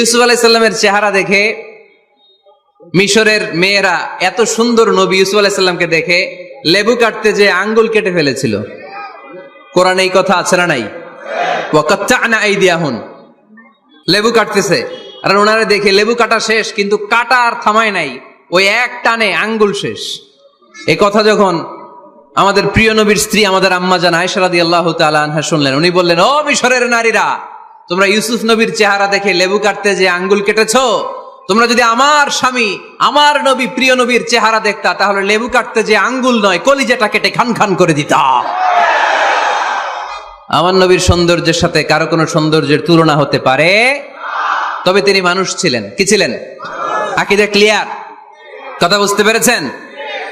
ইউসুফ আলাইসাল্লামের চেহারা দেখে মিশরের মেয়েরা এত সুন্দর নবী ইউসুফ আলাইসাল্লামকে দেখে লেবু কাটতে যে আঙ্গুল কেটে ফেলেছিল। কোরআনে এই কথা আছে না নাই? লেবু কাটতেছে। আর ওনারে দেখে লেবু কাটা শেষ, কিন্তু কাটা আর থামায় নাই। ওই এক টানে আঙ্গুল শেষ। এই কথা যখন আমাদের প্রিয় নবীর স্ত্রী আমাদের আম্মা জান আয়সারাদি আল্লাহ আনহা শুনলেন, উনি বললেন, ও মিশরের নারীরা তোমরা ইউসুফ নবীর চেহারা দেখে লেবু কাটতে যে আঙ্গুল কেটেছ? তোমরা যদি আমার স্বামী, আমার নবী, প্রিয় নবীর চেহারা দেখতা, তাহলে লেবু কাটতে যে আঙ্গুল নয়, কলিজাটা কেটে খান খান করে দিতা। আমার নবীর সৌন্দর্যের সাথে কারও কোনো সৌন্দর্যের তুলনা হতে পারে? তবে তিনি মানুষ ছিলেন। কি ছিলেন? আকিদা ক্লিয়ার? কথা বুঝতে পেরেছেন?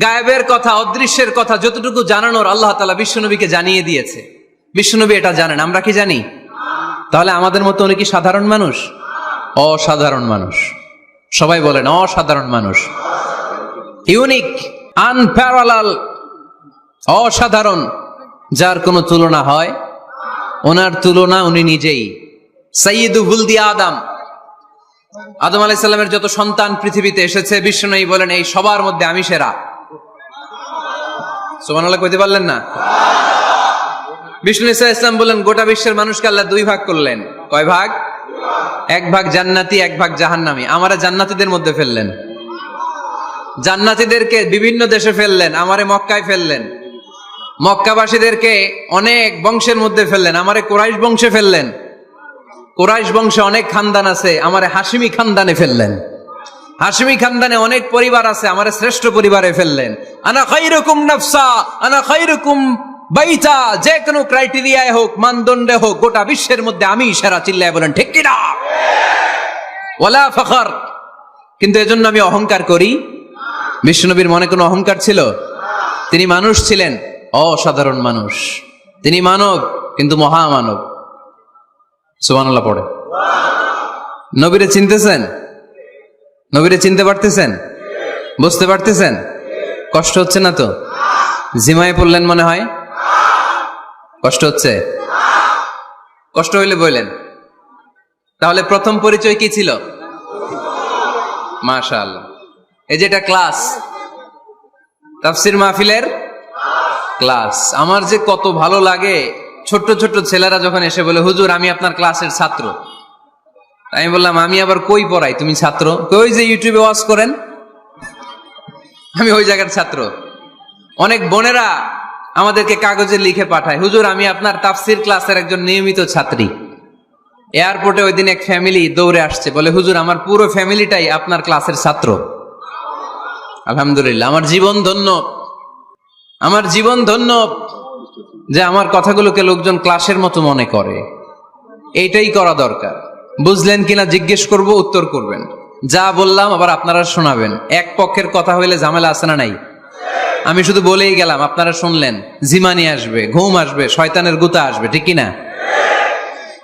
গায়েবের কথা, অদৃশ্যের কথা যতটুকু জানানোর আল্লাহ তালা বিশ্বনবীকে জানিয়ে দিয়েছে। বিশ্বনবী এটা জানেন, আমরা কি জানি? তাহলে আমাদের মতো উনি কি সাধারণ মানুষ? অসাধারণ মানুষ। সবাই বলেন, অসাধারণ মানুষ। ইউনিক, আনপ্যারালাল, অসাধারণ। যার কোনো তুলনা হয়, ওনার তুলনা উনি নিজেই। সৈয়দু বুলদি আদম। আদম আলাইসাল্লামের যত সন্তান পৃথিবীতে এসেছে বিষ্ণু বলেন, এই সবার মধ্যে আমি সেরা। সোমানাল্লাহ কইতে পারলেন না? বিষ্ণু ইসা ইসলাম বললেন, গোটা বিশ্বের মানুষকে আল্লাহ দুই ভাগ করলেন। কয় ভাগ? এক ভাগ জান্নাতি, এক ভাগ জাহান্নামি। আমারা জান্নাতীদের মধ্যে ফেললেন। জান্নাতীদেরকে বিভিন্ন দেশে ফেললেন, আমারে মক্কায় ফেললেন। মক্কাবাসীদেরকে অনেক বংশের মধ্যে ফেললেন, আমারে কোরাইশ বংশে ফেললেন। কোরাইশ বংশে অনেক খানদান আছে, আমারে হাসিমি খানদানে ফেললেন। হাসিমি খানদানে অনেক পরিবার আছে, আমার শ্রেষ্ঠ পরিবারে ফেললেন। আনা খাইরকুম নফসা, আনা খাইরকুম বাইতা, যে কোনো ক্রাইটেরিয়ায় হোক, মানদণ্ডে হোক, গোটা বিশ্বের মধ্যে আমি সেরা, চিল্লায় বলেন, ঠিক কিনা? ওলা ফখর। কিন্তু এজন্য আমি অহংকার করি। বিষ্ণুনবীর মনে কোনো অহংকার ছিল? তিনি মানুষ ছিলেন, অসাধারণ মানুষ। তিনি মানব, কিন্তু মহামানব। সুবহানাল্লাহ পড়ে। নবীরে চিনতেছেন? নবীরে চিনতে পারতেছেন? বুঝতে পারতেছেন? কষ্ট হচ্ছে না তো? জিমায় পড়লেন মনে হয়? কষ্ট হচ্ছে? কষ্ট হইলে বললেন তাহলে প্রথম পরিচয় কি ছিল? মাশা আল্লাহ এই যেটা ক্লাস, তাফসির মাহফিলের ক্লাস। আমার যে কত ভালো লাগে, ছোট্ট ছোট্ট ছেলেরা যখন এসে বলে, হুজুর, আমি আপনার ক্লাসের ছাত্র। আমি বললাম, আমি আবার কই পড়াই? তুমি ছাত্র? কই যে ইউটিউবে ওয়াজ করেন? আমি ওই জায়গার ছাত্র। অনেক বোনেরা আমাদেরকে কাগজে লিখে পাঠায়। হুজুর, আমি আপনার তাফসির ক্লাসের একজন নিয়মিত ছাত্রী। এয়ারপোর্টে ওই দিন এক ফ্যামিলি দৌড়ে আসছে। বলে, হুজুর, আমার পুরো ফ্যামিলিটাই আপনার ক্লাসের ছাত্র। আলহামদুলিল্লাহ, আমার জীবন ধন্য। আমার জীবন ধন্য যে আমার কথাগুলোকে লোকজন ক্লাসের মতো মনে করে। এইটাই করা দরকার। বুঝলেন কিনা জিজ্ঞেস করব, উত্তর করবেন। যা বললাম আবার আপনারা শোনাবেন। এক পক্ষের কথা হইলে ঝামেলা আছে না নাই? আমি শুধু বলেই গেলাম, আপনারা শুনলেন। জিমানি আসবে, ঘুম আসবে, শয়তানের গুতা আসবে, ঠিক কিনা?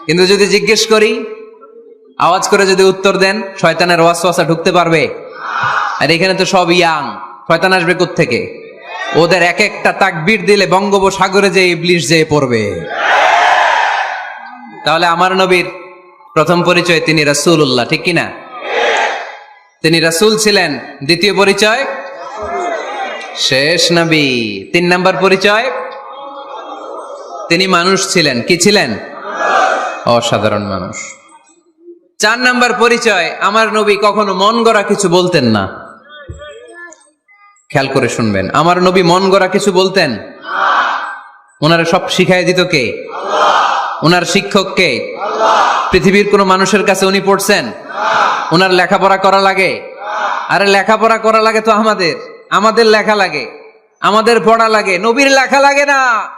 কিন্তু যদি জিজ্ঞেস করি, আওয়াজ করে যদি উত্তর দেন, শয়তানের ওয়াসওয়াসা ঢুকতে পারবে? আর এখানে তো সব ইয়াং। শয়তান আসবে থেকে ওদের এক একটা তাকবীর দিলে বঙ্গোপসাগরে যে ইবলিশ যেয়ে পড়বে। তাহলে আমার নবীর প্রথম পরিচয় তিনি রাসূলুল্লাহ, ঠিক কিনা? তিনি রাসূল ছিলেন। দ্বিতীয় পরিচয়? শেষ নবী। তিন নাম্বার পরিচয়? তিনি মানুষ ছিলেন। কি ছিলেন? অসাধারণ মানুষ। চার নাম্বার পরিচয়, আমার নবী কখনো মন গড়া কিছু বলতেন না। খেয়াল করে শুনবেন, আমার নবী মন গড়া কিছু বলতেন? ওনারা সব শিখাই দিত কে? ওনার শিক্ষক কে? পৃথিবীর কোন মানুষের কাছে উনি পড়ছেন? ওনার লেখাপড়া করা লাগে? আরে লেখাপড়া করা লাগে তো আমাদের। আমাদের লেখা লাগে। আমাদের পড়া লাগে। নবীর লেখা লাগে না।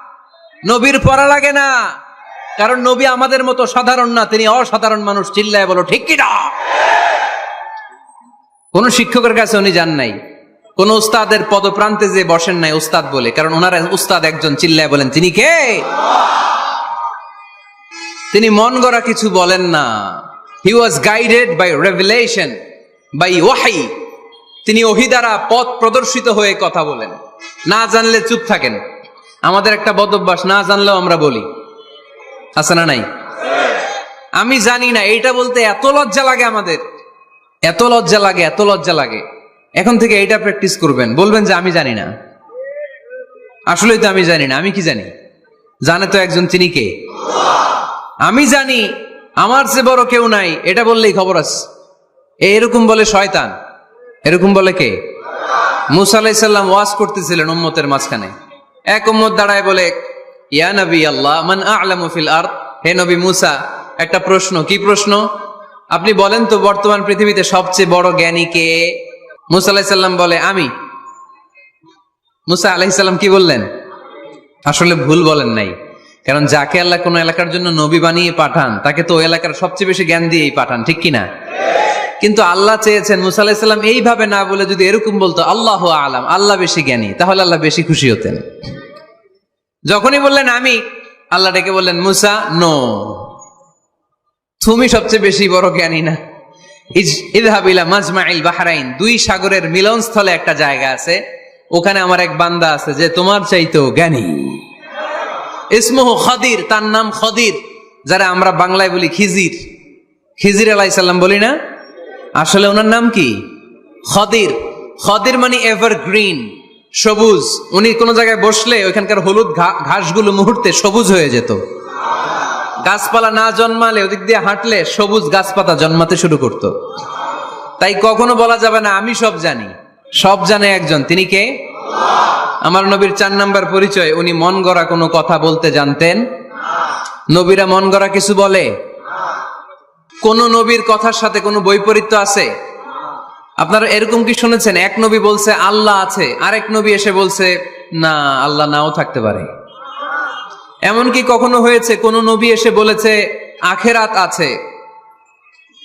নবীর পড়া লাগে না। কারণ নবী আমাদের মতো সাধারণ না, তিনি অসাধারণ মানুষ। চিল্লায় বলো, ঠিক কিনা কোন শিক্ষকের কাছে উনি যান নাই। কোন উস্তাদের পদপ্রান্তে যে বসেন নাই উস্তাদ বলে। কারণ ওনার উস্তাদ একজন, চিল্লায় বলেন, তিনি কে? তিনি মন গড়া কিছু বলেন না। He was guided by revelation by ওয়াহাই তিনি ওহি দ্বারা পথ প্রদর্শিত হয়ে কথা বলেন। না জানলে চুপ থাকেন। আমাদের একটা বদভ্যাস না জানলেও আমরা বলি। আছে না নাই? আমি জানি না, এইটা বলতে এত লজ্জা লাগে আমাদের। এত লজ্জা লাগে, এত লজ্জা লাগে। এখন থেকে এইটা প্র্যাকটিস করবেন। বলবেন যে, আমি জানি না। আসলেই তো আমি জানি না, আমি কি জানি? জানে তো একজন, তিনি কে? আমি জানি আমার চেয়ে বড় কেউ নাই, এটা বললেই খবর আছে। এরকম বলে শয়তান, এরকম বলে কে? মুসা আলাইসাল্লাম ওয়াজ করতেছিলেন উম্মতের মাঝখানে। এক উম্মত দাঁড়ায় বলে, ইয়া নবী আল্লাহ, মান আ'লামু আরদ? হে নবী মুসা, একটা প্রশ্ন, কি প্রশ্ন? আপনি বলেন তো বর্তমান পৃথিবীতে সবচেয়ে বড় জ্ঞানী কে? মুসা আলাইসাল্লাম বলে, আমি। মুসা আলাইসাল্লাম কি বললেন? আসলে ভুল বলেন নাই। কারণ যাকে আল্লাহ কোনো এলাকার জন্য নবী বানিয়ে পাঠান, তাকে তো এলাকার সবচেয়ে বেশি জ্ঞান দিয়েই পাঠান, ঠিক কিনা? কিন্তু আল্লাহ চেয়েছেন, মুসা এইভাবে না বলে যদি এরকম বলতো, আল্লাহ আলাম, আল্লাহ বেশি জ্ঞানী তাহলে আল্লাহ বেশি খুশি হতেন। যখনই বললেন, আমি আল্লাহ ডেকে বললেন, মুসা, নো। তুমি সবচেয়ে বেশি বড় জ্ঞানী না। দুই সাগরের মিলনস্থলে একটা জায়গা আছে, ওখানে আমার এক বান্দা আছে যে তোমার চাইতেও জ্ঞানী। ইসমহ খদির, তার নাম খদির, যারা আমরা বাংলায় বলি খিজির। খিজির আলাইসাল্লাম বলি না? আসলে ওনার নাম কি? খদির। খদির মানে এভার গ্রিন সবুজ। উনি কোন জায়গায় বসলে ওইখানকার হলুদ ঘাসগুলো মুহূর্তে সবুজ হয়ে যেত। গাছপালা না জন্মালে ওদিক দিয়ে হাঁটলে সবুজ গাছপাতা জন্মাতে শুরু করত। তাই কখনো বলা যাবে না, আমি সব জানি। সব জানে একজন। তিনি কে? আমার নবীর চার নাম্বার পরিচয়, উনি মন গড়া কোনো কথা বলতে জানতেন? নবীরা মন গড়া কিছু বলে? কোন নবীর কথার সাথে কোনো বৈপরীত্য আছে? আপনারা এরকম কি শুনেছেন? এক নবী বলছে, আল্লাহ আছে। আরেক নবী এসে বলছে, না, আল্লাহ নাও থাকতে পারে। এমনকি কখনো হয়েছে? কোন নবী এসে বলেছে, আখেরাত আছে।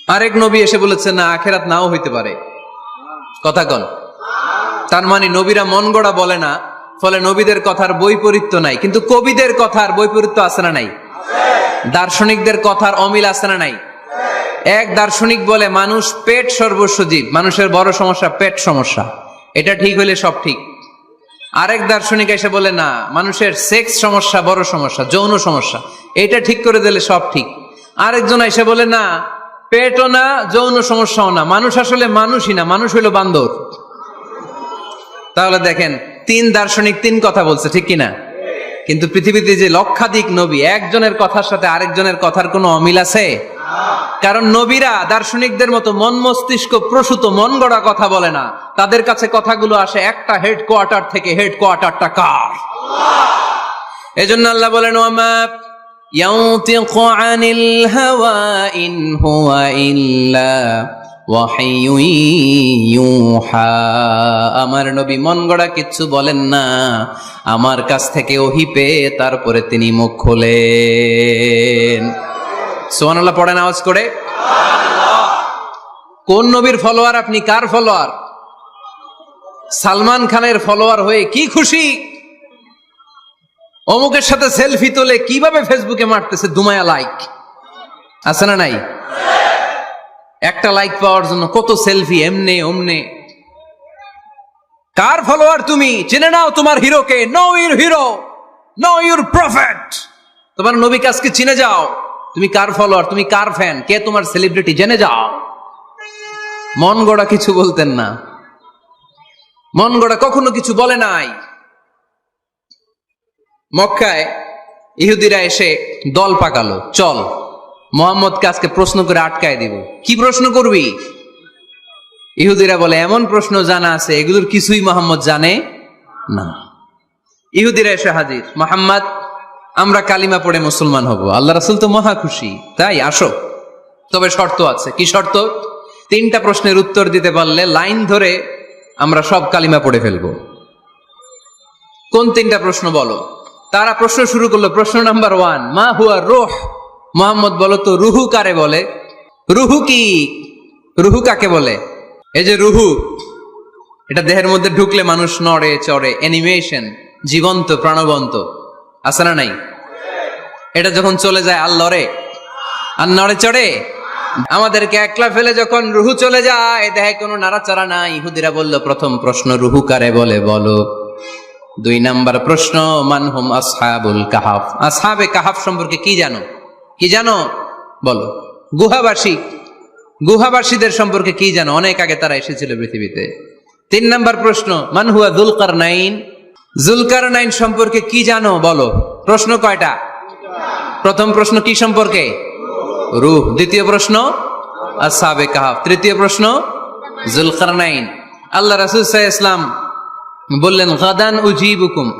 আরেক নবী এসে বলেছে, না, আখেরাত নাও হইতে পারে। কথা কন। তার মানে নবীরা মন গড়া বলে না, ফলে নবীদের কথার বৈপরীত্য নাই। কিন্তু কবিদের কথার বৈপরীত্য আছে না নাই? দার্শনিকদের কথার অমিল আছে না নাই? এক দার্শনিক বলে, মানুষ পেট সর্বস্ব জীব, মানুষের বড় সমস্যা পেট সমস্যা। এটা ঠিক হইলে সব ঠিক। আরেক দার্শনিক এসে বলে, না, মানুষের সেক্স সমস্যা বড় সমস্যা, যৌন সমস্যা, এটা ঠিক করে দিলে সব ঠিক। আরেকজন এসে বলে, না, পেটও না, যৌন সমস্যাও না। মানুষ আসলে মানুষই না, মানুষ হইল বান্দর। তাহলে দেখেন তিন দার্শনিক তিন কথা বলছে ঠিক কিনা কিন্তু পৃথিবীতে যে লক্ষাধিক নবী একজনের কথার সাথে আরেকজনের কথার কোনো অমিল আছে কারণ নবীরা দার্শনিকদের মতো মন মস্তিষ্ক প্রসূত মন গড়া কথা বলে না তাদের কাছে কথাগুলো আসে একটা হেডকোয়ার্টার থেকে হেডকোয়ার্টারটা কার এজন্য আল্লাহ বলেন ওয়ামা ينطق عن الهوى إن هو إلا وحي يوحى আমার নবী মন গড়া কিচ্ছু বলেন না। আমার কাছ থেকে ওহি পেয়ে তারপরে তিনি মুখ খোলেন। সোহানাল্লাহ পড়েন আওয়াজ করে। কোন নবীর ফলোয়ার আপনি কার ফলোয়ার? সালমান খানের ফলোয়ার হয়ে কি খুশি? অমুকের সাথে সেলফি তোলে কীভাবে ফেসবুকে মারতেছে দুমায়া লাইক? আছে না নাই? একটা লাইক পাওয়ার জন্য কত সেলফি এমনে, অমনে। কার ফলোয়ার তুমি? জেনে নাও তোমার হিরোকে। Know your hero know your prophet তোমার নবী কাজকে চিনে যাও। তুমি কার ফলোয়ার তুমি কার ফ্যান কে তোমার সেলিব্রিটি জেনে যাও। মন গড়া কিছু বলতেন না। মন গড়া কখনো কিছু বলে নাই। মক্কায় ইহুদিরা এসে দল পাকালো। চল। মোহাম্মদকে আজকে প্রশ্ন করে আটকায় দিব। কি প্রশ্ন করবি? ইহুদিরা বলে, এমন প্রশ্ন জানা আছে, এগুলোর কিছুই মোহাম্মদ জানে না। ইহুদিরা এসে হাজির, মোহাম্মদ, আমরা কালিমা পড়ে মুসলমান হব। আল্লাহ রাসুল তো মহা খুশি। তাই, আসো। তবে শর্ত আছে। কি শর্ত? তিনটা প্রশ্নের উত্তর দিতে পারলে লাইন ধরে আমরা সব কালিমা পড়ে ফেলব। কোন তিনটা প্রশ্ন বলো? তারা প্রশ্ন শুরু করল, প্রশ্ন নাম্বার ওয়ান, মা হুয়া রোহ? মোহাম্মদ বলো তো, রুহু কারে বলে? রুহু কি? রুহু কাকে বলে? এই যে রুহু, এটা দেহের মধ্যে ঢুকলে মানুষ নড়ে, চড়ে অ্যানিমেশন জীবন্ত, প্রাণবন্ত। আছে না নাই? এটা যখন চলে যায় আর লড়ে আর নড়ে চড়ে? আমাদেরকে একলা ফেলে যখন রুহু চলে যায়, দেহে কোনো নাড়াচাড়া নাই। ইহুদিরা বলল, প্রথম প্রশ্ন, রুহু কারে বলে? বলো। দুই নাম্বার প্রশ্ন মানহুম আসহাবুল কাহাফ? আসহাবে কাহাফ সম্পর্কে কি জানো? কি জানো? বলো। গুহাবাসী। গুহাবাসীদের সম্পর্কে কি জানো? অনেক আগে তারা এসেছিল পৃথিবীতে। তিন নম্বর প্রশ্ন মানহুয়া জুলকার নাইন জুলকার নাইন সম্পর্কে কি জানো? বলো। প্রশ্ন কয়টা? প্রথম প্রশ্ন কি সম্পর্কে? রুহ। দ্বিতীয় প্রশ্ন আসহাবে কাহাফ। তৃতীয় প্রশ্ন জুলকার নাইন আল্লাহ রাসুল ইসলাম বললেন, গাদান উজিবুকুম।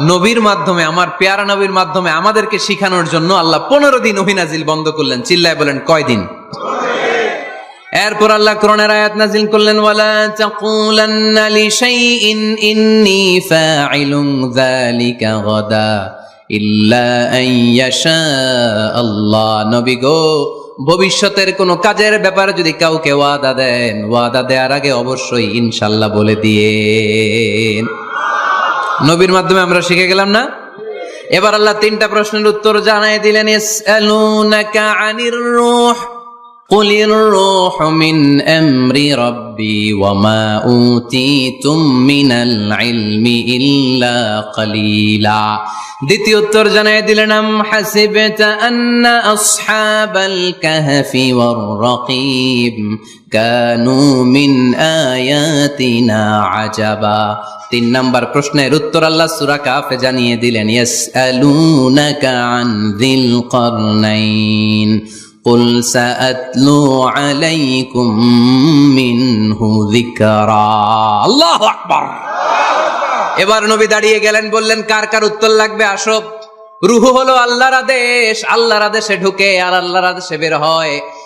নবীর মাধ্যমে, আমার পেয়ারা নবীর মাধ্যমে আমাদেরকে শিখানোর জন্য আল্লাহ পনেরো দিন অহিনাজিল বন্ধ করলেন। চিল্লায় বলেন কয়দিন এরপর আল্লাহ আয়াত নাজিল করলেন, ওয়ালা আল্লাহ। নবী গো, ভবিষ্যতের কোনো কাজের ব্যাপারে যদি কাউকে ওয়াদা দেন, ওয়াদা দেওয়ার আগে অবশ্যই ইনশাল্লাহ বলে দিয়েন। নবীর মাধ্যমে আমরা শিখে গেলাম না? এবার আল্লাহ তিনটা প্রশ্নের উত্তর জানাই দিলেন আনির রূহ। قل الروح من امر ربي وما اوتيتم من العلم الا قليلا দ্বিতীয় উত্তর জানাই দিলেন আম হাসিবতা আন্না আসহাবাল কাহফি ওয়ার রাকিব কানু মিন আয়াতিনা আজাবা তিন নাম্বার প্রশ্নের উত্তর আল্লাহ সূরা কাফে জানিয়ে দিলেন ইয়াসআলুনাকা আন যিল কারনাইন قل سأتلو عليكم منه ذكرا الله أكبر এবার নবী দাঁড়িয়ে গেলেন বললেন কার কার উত্তর লাগবে আসো রুহু হলো আল্লাহর আদেশ আল্লাহর আদেশে ঢুকে আর আল্লাহর আদেশে বের হয়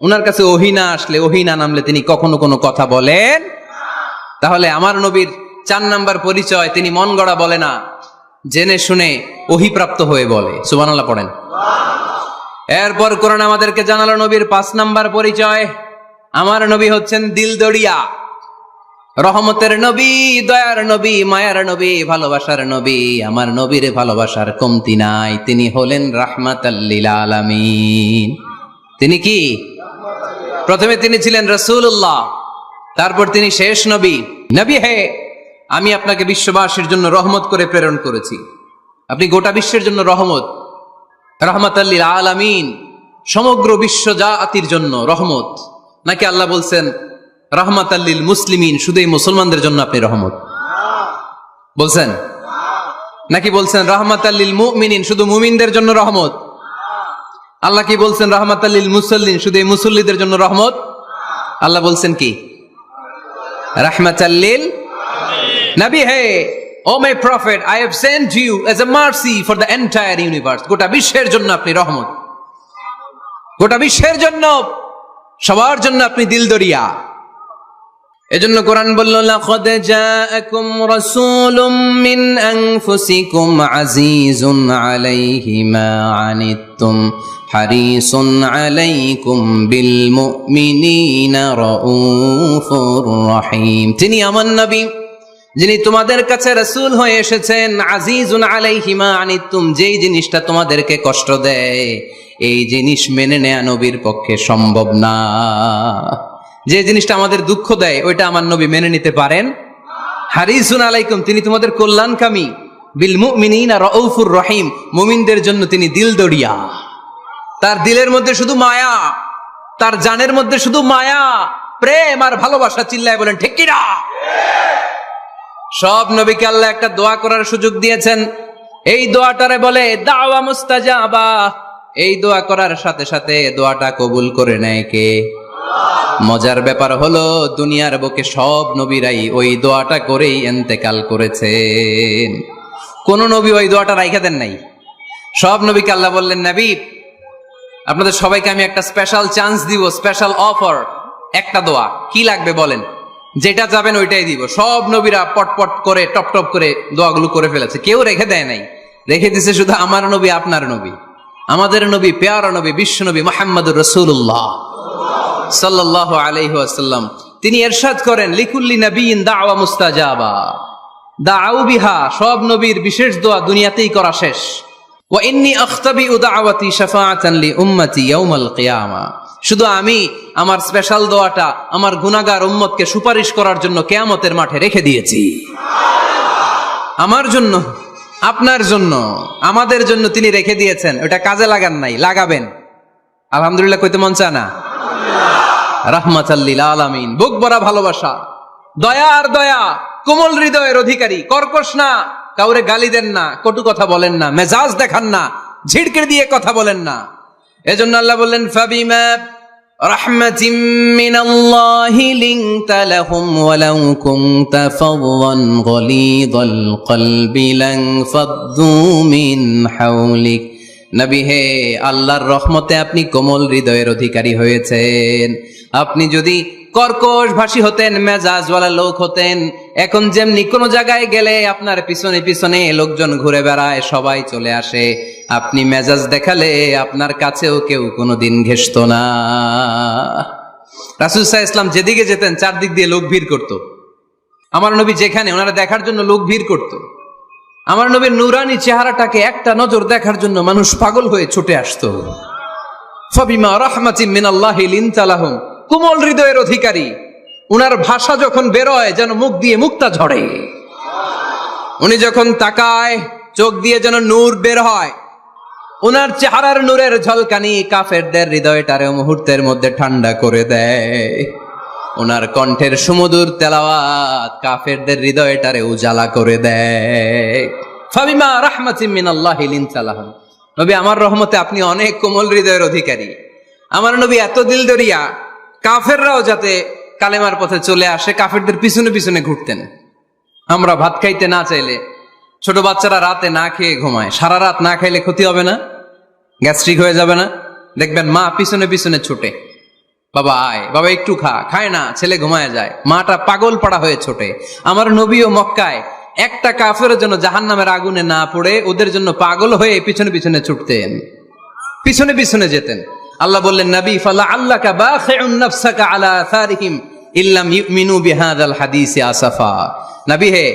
ওনার কাছে ওহিনা আসলে, ওহিনা নামলে তিনি কখনো কোনো কথা বলেন তাহলে আমার নবীর চার নাম্বার পরিচয় তিনি মন গড়া বলে না, জেনে শুনে ওহিপ্রাপ্ত হয়ে বলে। সুবহানাল্লাহ পড়েন। এরপর কোরআন আমাদেরকে জানালো নবীর পাঁচ নাম্বার পরিচয়। আমার নবী হচ্ছেন দিলদড়িয়া রহমতের নবী, দয়ার নবী, মায়ার নবী, ভালোবাসার নবী। আমার নবীর ভালোবাসার কমতি নাই। তিনি হলেন রাহমাত আলামিন। তিনি কি? প্রথমে তিনি ছিলেন রসুল্লাহ তারপর তিনি শেষ নবী। নবী হে, আমি আপনাকে বিশ্ববাসীর জন্য রহমত করে প্রেরণ করেছি। আপনি গোটা বিশ্বের জন্য রহমত রহমত আল্লিল আলামিন, সমগ্র বিশ্ব জাতির জন্য রহমত। নাকি আল্লাহ বলছেন রহমত আল্লিল মুসলিমিন শুধু এই মুসলমানদের জন্য আপনি রহমত? বলছেন? নাকি বলছেন রহমত আল্লিল মুমিনিন, শুধু মুমিনদের জন্য রহমত? আল্লাহ কি বলছেন? রহমত আল্লিল মুসল্লিন, শুধু এই মুসল্লিদের জন্য রহমত? আল্লাহ বলছেন কি? রহমত আল্লিল নবী, হে, ও my prophet, I have sent you as a mercy for the entire universe. গোটা বিশ্বের জন্য আপনি রহমত। গোটা বিশ্বের জন্য, সবার জন্য আপনি দিল দরিয়া এজন্য কোরআন বলল মিন আনফুসিকুম আজিজুন আলাইহি মা আনিত্তুম হারিসুন আলাইকুম বিল তিনি আমার নবী, যিনি তোমাদের কাছে রাসূল হয়ে এসেছেন আজিজুন আলাইহি মা আনিত্তুম, যেই জিনিসটা তোমাদেরকে কষ্ট দেয়, এই জিনিস মেনে নেয়া নবীর পক্ষে সম্ভব না। যে জিনিসটা আমাদের দুঃখ দেয়, ওইটা আমার নবী মেনে নিতে পারেন। হারিসুন আলাইকুম, তিনি তোমাদের কল্যাণকামী। বিল রাউফুর রহিম, মুমিনদের জন্য তিনি দিল দরিয়া। তার দিলের মধ্যে শুধু মায়া, তার জানের মধ্যে শুধু মায়া, প্রেম আর ভালোবাসা চিল্লায় বলেন, ঠিক কিনা? সব নবীকে আল্লাহ একটা দোয়া করার সুযোগ দিয়েছেন। এই দোয়াটারে বলে, দাওয়া মুস্তাজা মুস্তাজাবা। এই দোয়া করার সাথে সাথে দোয়াটা কবুল করে নেয় কে? মজার ব্যাপার হলো, দুনিয়ার বুকে সব নবীরাই ওই দোয়াটা করেই এন্তেকাল করেছেন। কোন নবী ওই দোয়াটা রাইখা দেন নাই। সব নবীকে আল্লাহ বললেন, নবী, আপনাদের সবাইকে আমি একটা স্পেশাল চান্স দিব স্পেশাল অফার একটা দোয়া। কি লাগবে বলেন? যেটা যাবেন ওইটাই দিব। সব নবীরা পটপট করে, টপ টপ করে দোয়াগুলো করে ফেলেছে। কেউ রেখে দেয় নাই। রেখে দিছে শুধু আমার নবী, আপনার নবী। আমাদের নবী, পেয়ারা নবী, বিশ্ব নবী মোহাম্মদুর রসুল্লাহ ওয়াসাল্লাম। তিনি এরশাদ করেন, লিকুল্লি নবীন দাওয়া মুস্তাজাবা। দাআউ বিহা, সব নবীর বিশেষ দোয়া দুনিয়াতেই করা শেষ। আখতাবি দাওয়াতি শাফাআতান লি উম্মতি ইয়াউমাল কিয়ামা। শুধু আমি, আমার স্পেশাল দোয়াটা আমার গুনাহগার উম্মতকে সুপারিশ করার জন্য কিয়ামতের মাঠে রেখে দিয়েছি। আমার জন্য, আপনার জন্য, আমাদের জন্য তিনি রেখে দিয়েছেন। ওটা কাজে লাগান নাই, লাগাবেন। আলহামদুলিল্লাহ কইতে মন চায় না? রাহমাচাল্লিল আলামিন। বুক ভরা ভালোবাসা। দয়ার দয়া, কোমল হৃদয়ের অধিকারী। কর্কশ না, কাউরে গালি দেন না, কটু কথা বলেন না, মেজাজ দেখান না ঝিড়কে দিয়ে কথা বলেন না। এজন্য আল্লাহ বললেন, ফাবিমা রাহমাতিম মিনাল্লাহি লাহুম কুনতা ফাওয়ান কলবি ফাদ্দু মিন হাওলিক নবী হে, আল্লাহর রহমতে আপনি কোমল হৃদয়ের অধিকারী হয়েছেন। আপনি যদি কর্কশ ভাষী হতেন, মেজাজওয়ালা লোক হতেন, এখন যেমনি কোনো জায়গায় গেলে আপনার পিছনে পিছনে লোকজন ঘুরে বেড়ায়, সবাই চলে আসে। আপনি মেজাজ দেখালে আপনার কাছেও কেউ কোনো দিন ঘেসত না। রাসুল সাহা ইসলাম যেদিকে যেতেন, চারদিক দিয়ে লোক ভিড় করত। আমার নবী যেখানে, ওনারা দেখার জন্য লোক ভিড় করত। আমার নবীর নুরানি চেহারাটাকে একটা নজর দেখার জন্য মানুষ পাগল হয়ে ছুটে আসতো। ফবিমা রহমাতিম মিনাল্লাহি লিনতালাহুম, কোমল হৃদয়ের অধিকারী। উনার ভাষা যখন বেরোয়, যেন মুখ দিয়ে মুক্তা ঝরে। উনি যখন তাকায়, চোখ দিয়ে যেন নূর বের হয়। উনার চেহারার নূরের ঝলকানি কাফেরদের হৃদয়টারে মুহূর্তের মধ্যে ঠান্ডা করে দেয়। ওনার কণ্ঠের সুমধুর তেলাওয়াত কাফেরদের হৃদয়টারে উজালা করে দেয়। ফাবিমা রাহমাতিম মিনাল্লাহি লিনতালাহুম নবী, আমার রহমতে আপনি অনেক কোমল হৃদয়ের অধিকারী। আমার নবী এত দিল দরিয়া, কাফেররাও যাতে কালেমার পথে চলে আসে, কাফেরদের পিছনে পিছনে ঘুরতেন। আমরা ভাত খাইতে না চাইলে, ছোট বাচ্চারা রাতে না খেয়ে ঘুমায়। সারা রাত না খাইলে ক্ষতি হবে না, গ্যাস্ট্রিক হয়ে যাবে না। দেখবেন মা পিছনে পিছনে ছুটে। বাবা আয়, বাবা একটু খা, খায় না, ছেলে ঘুমায় যায়। মাটা পাগল পাড়া হয়ে ছোটে। আমার নবীও মক্কায়। একটা কাফের জন্য জাহান নামের আগুনে না পড়ে ওদের জন্য পাগল হয়ে পিছনে পিছনে ছুটতেন। পিছনে পিছনে যেতেন। আল্লাহ বললেন, নবী, ফালা আল্লাহ কা বাখিউন নাফসাকা আলা আথারিহিম ইল্লাম ইউমিনু বিহাদাল হাদিসে আসাফা। নবী হে,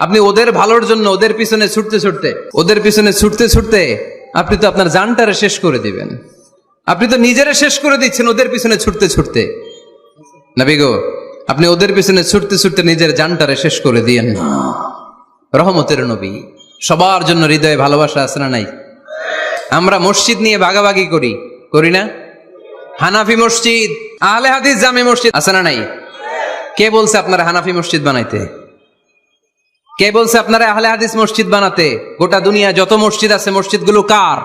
আপনি ওদের ভালোর জন্য ওদের পিছনে ছুটতে ছুটতে, ওদের পিছনে ছুটতে ছুটতে আপনি তো আপনার জানটারে শেষ করে দিবেন। আপনি তো নিজেরা শেষ করে দিচ্ছেন ওদের পিছনে ছুটতে ছুটতে। নবী গো, আপনি ওদের পিছনে ছুটতে ছুটতে নিজের জানটারে শেষ করে দিয়েন না। রহমতের নবী, সবার জন্য হৃদয়ে ভালোবাসা আছে না নাই? আমরা মসজিদ নিয়ে ভাগাভাগি করি করি না? হানাফি মসজিদ, আহলে হাদিস জামে মসজিদ আছে না নাই? কে বলছে আপনারা হানাফি মসজিদ বানাইতে? কে বলছে আপনারা আহলে হাদিস মসজিদ বানাতে? গোটা দুনিয়া যত মসজিদ আছে, মসজিদগুলো কার?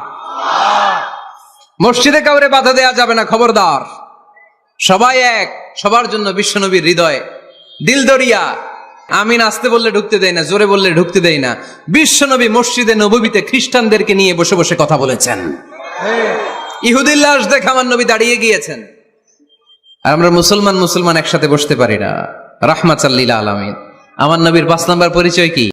মসজিদে কাউরে বাধা দেয়া যাবে না, খবরদার। সবাই এক, সবার জন্য বিশ্বনবীর হৃদয়। দিল দরিয়া আমি নাচতে বললে ঢুকতে দেয় না, জোরে বললে ঢুকতে দেয় না। বিশ্বনবী মসজিদে নবীতে খ্রিস্টানদেরকে নিয়ে বসে বসে কথা বলেছেন। ইহুদির লাশ দেখে আমার নবী দাঁড়িয়ে গিয়েছেন। আর আমরা মুসলমান মুসলমান একসাথে বসতে পারি না। রাহমাত আল্লিল আলমিন। আমার নবীর পাঁচ নাম্বার পরিচয় কি?